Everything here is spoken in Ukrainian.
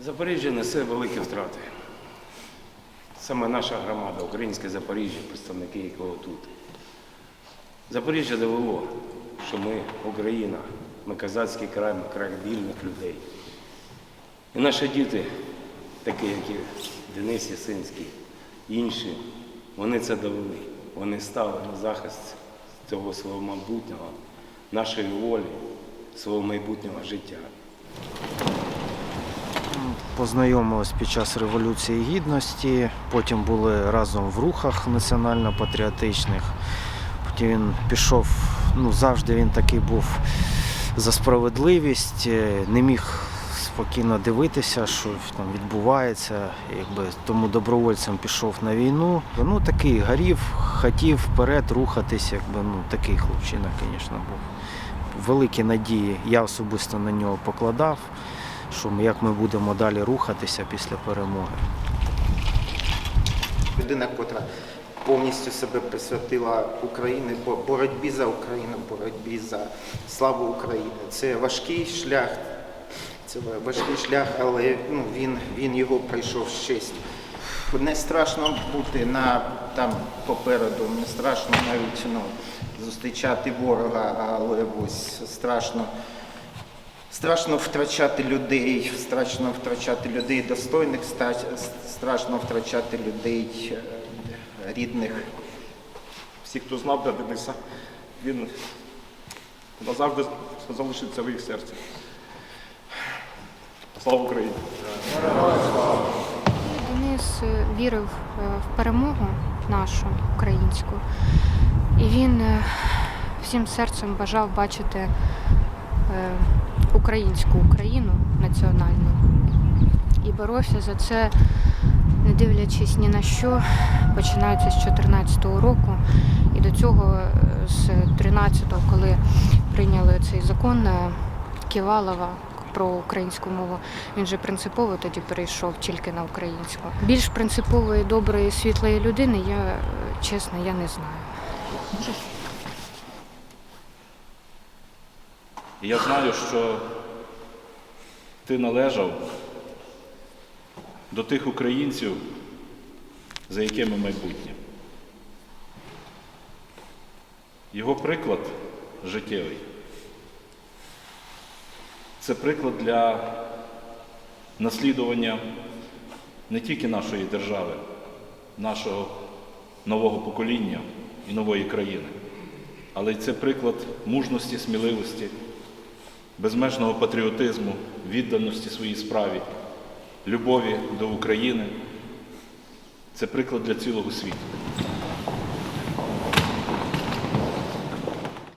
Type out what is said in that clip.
Запоріжжя несе великі втрати. Саме наша громада, українське Запоріжжя, представники якого тут. Запоріжжя довело, що ми Україна, ми козацький край, ми край вільних людей. І наші діти, такі, як і Денис Ясинський, інші, вони це довели. Вони стали на захист цього свого майбутнього, нашої волі, свого майбутнього життя. Познайомились під час Революції Гідності, потім були разом в рухах національно-патріотичних. Потім він пішов, ну завжди він такий був за справедливість, е, не міг спокійно дивитися, що там відбувається. Якби тому добровольцем пішов на війну. Ну такий горів, хотів вперед рухатись, якби ну такий хлопчина, звісно, був. Великі надії я особисто на нього покладав що ми- як ми будемо далі рухатися після перемоги. людина, котра повністю себе присвятила Україні, боротьбі за Україну, боротьбі за славу України. Це важкий шлях, це важкий шлях, але ну, він, він його пройшов з честю. Не страшно бути на там попереду, не страшно навіть ну, зустрічати ворога, але ось страшно. Страшно втрачати людей, страшно втрачати людей достойних, страшно втрачати людей е, рідних. Всі, хто знав де Дениса, він назавжди залишиться в їх серці. Слава Україні! Денис е, вірив е, в перемогу нашу українську, і він всім серцем бажав бачити українську Україну національну і боровся за це, не дивлячись ні на що, починаючи з 2014 року. І до цього е, з 13-го, коли прийняли цей закон е, Ківалова про українську мову, він же принципово тоді перейшов тільки на українську. Більш принципової, доброї, світлої людини я е, чесно я не знаю. І я знаю, що ти належав до тих українців, за якими майбутнє. Його приклад життєвий. Це приклад для наслідування не тільки нашої держави, нашого нового покоління і нової країни, але й це приклад мужності, сміливості, безмежного патріотизму, відданості своїй справі, любові до України. Це приклад для цілого світу.